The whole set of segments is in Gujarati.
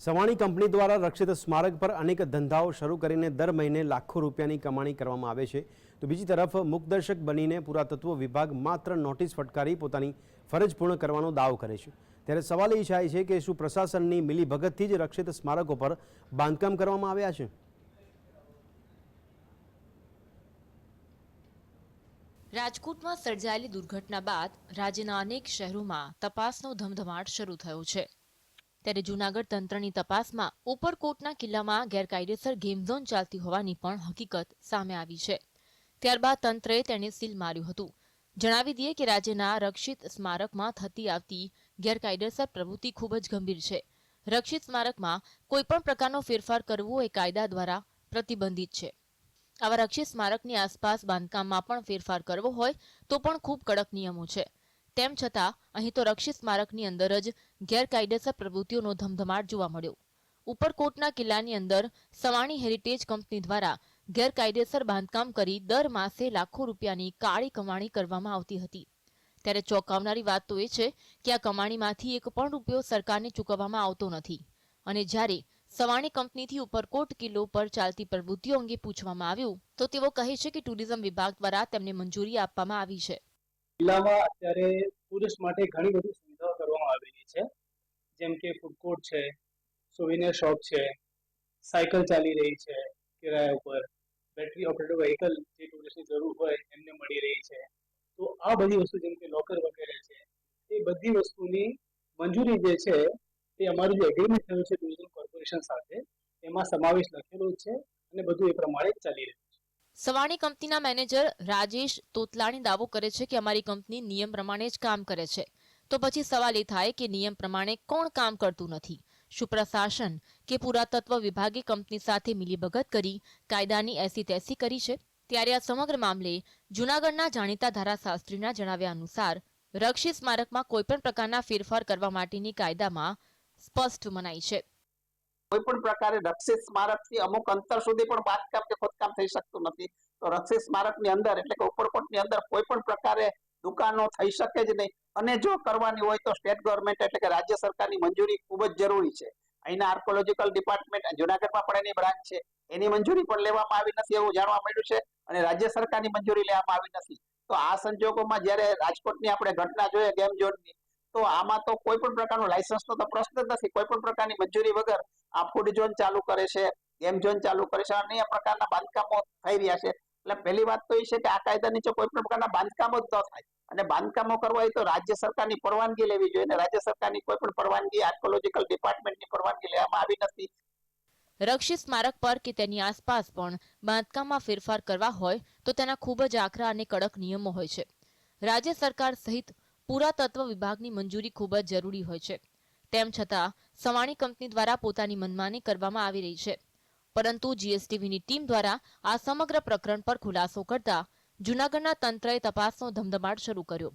સવાણી કંપની દ્વારા રક્ષિત સ્મારક પર અનેક ધંધાઓ શરૂ કરીને દર મહિને લાખો રૂપિયાની કમાણી કરવામાં આવે છે. તો બીજી તરફ મુખદર્શક બનીને પુરાતત્વ વિભાગ માત્ર નોટિસ ફટકારી પોતાની ફરજ પૂર્ણ કરવાનો દાવો કરે છે. ત્યારે સવાલ એ થાય છે કે શું પ્રશાસનની મિલીભગતથી જ રક્ષિત સ્મારકો પર બાંધકામ કરવામાં આવ્યા છે? રાજકોટમાં સર્જાયેલી દુર્ઘટના બાદ રાજ્યના અનેક શહેરોમાં તપાસનો ધમધમાટ શરૂ થયો છે. ત્યારે જૂનાગઢ તંત્રની તપાસમાં ઉપરકોટના કિલ્લામાં ગેરકાયદેસર ગેમ ઝોન ચાલતી હોવાની પણ હકીકત સામે આવી છે. ત્યારબાદ તંત્રએ તેને સીલ માર્યું હતું. જણાવી દઈએ કે રાજ્યના રક્ષિત સ્મારકમાં થતી આવતી ગેરકાયદેસર પ્રવૃત્તિ ખૂબ જ ગંભીર છે. રક્ષિત સ્મારકમાં કોઈપણ પ્રકારનો ફેરફાર કરવો એ કાયદા દ્વારા પ્રતિબંધિત છે. આવા રક્ષિત સ્મારકની આસપાસ બાંધકામમાં પણ ફેરફાર કરવો હોય તો પણ ખૂબ કડક નિયમો છે. તેમ છતાં, અહીં તો રક્ષિત સ્મારકની અંદર જ ગેરકાયદેસર પ્રવૃત્તિઓનો ધમધમાટ જોવા મળ્યો. ઉપરકોટના કિલ્લાની અંદર સવાણી હેરિટેજ કંપની દ્વારા ગેરકાયદેસર બાંધકામ કરી દર માસે લાખો રૂપિયાની કાળી કમાણી કરવામાં આવતી હતી. ત્યારે ચોંકાવનારી વાત તો એ છે કે આ કમાણીમાંથી એક પણ રૂપિયો સરકારને ચૂકવવામાં આવતો નથી. અને જ્યારે સવાણી કંપનીથી ઉપરકોટ કિલ્લો પર ચાલતી પ્રવૃત્તિઓ અંગે પૂછવામાં આવ્યું, તો તેઓ કહે છે કે ટુરિઝમ વિભાગ દ્વારા તેમને મંજૂરી આપવામાં આવી છે. જિલ્લામાં અત્યારે ટુરિસ્ટ માટે ઘણી બધી સુવિધાઓ કરવામાં આવેલી છે. જેમ કે ફૂડ કોર્ટ છે સોવિનિયર શોપ છે, સાયકલ ચાલી રહી છે કિરાયા ઉપર બેટરી ઓપરેટેડ વ્હીકલ જે ટુરિસ્ટની જરૂર હોય એમને મળી રહી છે. તો આ બધી વસ્તુ જેમ કે લોકર વગેરે છે, એ બધી વસ્તુની મંજૂરી જે છે, એ અમારું જે એગ્રીમેન્ટ થયું છે ટુરિઝમ કોર્પોરેશન સાથે, એમાં સમાવેશ લખેલો છે અને બધું એ પ્રમાણે ચાલી રહ્યું છે. સવાણી કંપનીના મેનેજર રાજેશ તોતલાણી દાવો કરે છે કે અમારી કંપની નિયમ પ્રમાણે જ કામ કરે છે. તો પછી સવાલ એ થાય કે નિયમ પ્રમાણે કોણ કામ કરતું નથી? શું કે પુરાતત્વ વિભાગે કંપની સાથે મિલીભગત કરી કાયદાની એસી તેસી કરી છે? ત્યારે આ સમગ્ર મામલે જૂનાગઢના જાણીતા ધારાશાસ્ત્રીના જણાવ્યા અનુસાર, રક્ષિત સ્મારકમાં કોઈપણ પ્રકારના ફેરફાર કરવા માટેની કાયદામાં સ્પષ્ટ મનાઈ છે. કોઈ પણ પ્રકારે રક્ષિત સ્મારકથી અમુક અંતર સુધી પણ બાંધકામ કે ખોદકામ થઈ શકતું નથી. તો રક્ષિત સ્મારકની અંદર એટલે કે ઉપરકોટની અંદર કોઈ પણ પ્રકારે દુકાનો થઈ શકે જ નહીં. અને જો કરવાની હોય તો સ્ટેટ ગવર્મેન્ટ એટલે કે રાજ્ય સરકારની મંજૂરી ખૂબ જ જરૂરી છે. અહીંના આર્કોલોજીકલ ડિપાર્ટમેન્ટ જુનાગઢમાં પણ એની બ્રાન્ચ છે. એની મંજૂરી પણ લેવામાં આવી નથી એવું જાણવા મળ્યું છે અને રાજ્ય સરકારની મંજૂરી લેવામાં આવી નથી. તો આ સંજોગોમાં જ્યારે રાજકોટની આપણે ઘટના જોઈએ ગેમ ઝોનની તો આમાં તો કોઈ પણ પ્રકારનો લાયસન્સનો તો પ્રશ્ન જ નથી. કોઈ પણ પ્રકારની મંજૂરી વગર આ ફૂડ ઝોન ચાલુ કરે છે ગેમ ઝોન ચાલુ કરે છે અન્ય પ્રકારના બાંધકામો થઈ રહ્યા છે. એટલે પહેલી વાત તો એ છે કે આ કાયદા નીચે કોઈ પણ પ્રકારના બાંધકામો જ ન થાય. અને બાંધકામો કરવા હોય તો રાજ્ય સરકારની પરવાનગી લેવી જોઈએ અને રાજ્ય સરકારની કોઈ પણ પરવાનગી આર્કોલોજીકલ ડિપાર્ટમેન્ટની પરવાનગી લેવામાં આવી નથી. રક્ષિત સ્મારક પર કે તેની આસપાસ પણ બાંધકામમાં ફેરફાર કરવા હોય તો તેના ખૂબ જ આકરા અને કડક નિયમો હોય છે. રાજ્ય સરકાર સહિત પુરાતત્વ વિભાગની મંજૂરી ખૂબ જ જરૂરી હોય છે. તેમ છતાં, સવાણી કંપની દ્વારા પોતાની મનમાની કરવામાં આવી રહી છે. પરંતુ જીએસટીવીની ટીમ દ્વારા આ સમગ્ર પ્રકરણ પર ખુલાસો કરતા જૂનાગઢના તંત્રએ તપાસનો ધમધમાટ શરૂ કર્યો.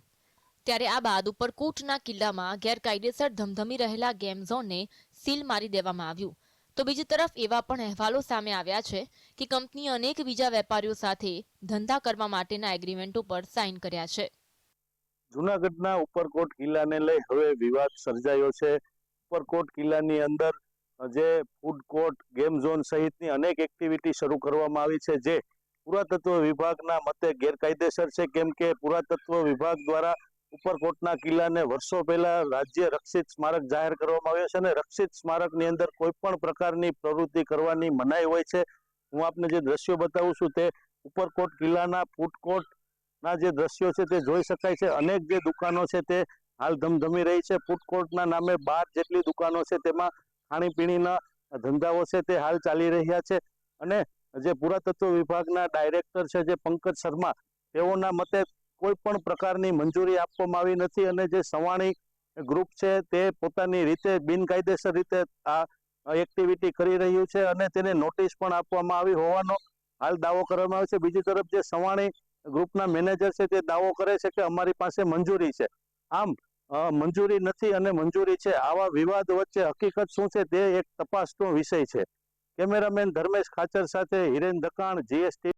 ત્યારે આ બાદ ઉપરકોટના કિલ્લામાં ગેરકાયદેસર ધમધમી રહેલા ગેમ ઝોનને સીલ મારી દેવામાં આવ્યું. તો બીજી તરફ એવા પણ અહેવાલો સામે આવ્યા છે કે કંપનીએ અનેક બીજા વેપારીઓ સાથે ધંધા કરવા માટેના એગ્રીમેન્ટો પર સાઇન કર્યા છે. જુનાગઢના ઉપરકોટ કિલ્લાને લઈ હવે વિવાદ સર્જાયો છે. ઉપરકોટ કિલ્લાની અંદર જે ફૂડ કોર્ટ ગેમ ઝોન સહિતની અનેક એક્ટિવિટી શરૂ કરવામાં આવી છે, જે પુરાતત્વ વિભાગના મતે ગેરકાયદેસર છે, કેમ કે પુરાતત્વ વિભાગ દ્વારા ઉપરકોટના કિલ્લાને વર્ષો પહેલા રાજ્ય રક્ષિત સ્મારક જાહેર કરવામાં આવ્યો છે અને રક્ષિત સ્મારકની અંદર કોઈ પણ પ્રકારની પ્રવૃત્તિ કરવાની મનાઈ હોય છે. હું આપને જે દ્રશ્યો બતાવું છું તે ઉપરકોટ કિલ્લાના ફૂડ કોર્ટ ના જે દ્રશ્યો છે તે જોઈ શકાય છે. અનેક જે દુકાનો છે તે હાલ ધમધમી રહી છે. ફૂડ કોર્ટના નામે બાર જેટલી દુકાનો છે તેમાં ખાણીપીણીના ધંધાઓ છે તે હાલ ચાલી રહ્યા છે. અને જે પુરાતત્વ વિભાગના ડાયરેક્ટર છે જે પંકજ શર્મા, તેઓના મતે કોઈ પણ પ્રકારની મંજૂરી આપવામાં આવી નથી અને જે સવાણી ગ્રુપ છે તે પોતાની રીતે બિનકાયદેસર રીતે આ એક્ટિવિટી કરી રહ્યું છે અને તેને નોટિસ પણ આપવામાં આવી હોવાનો હાલ દાવો કરવામાં આવે છે. બીજી તરફ જે સવાણી ગ્રુપના મેનેજર છે તે દાવો કરે છે કે અમારી પાસે મંજૂરી છે. આમ મંજૂરી નથી અને મંજૂરી છે. આવા વિવાદ વચ્ચે હકીકત શું છે તે એક તપાસનો વિષય છે. કેમેરામેન ધર્મેશ ખાચર સાથે હિરેન દકાણ, જીએસટી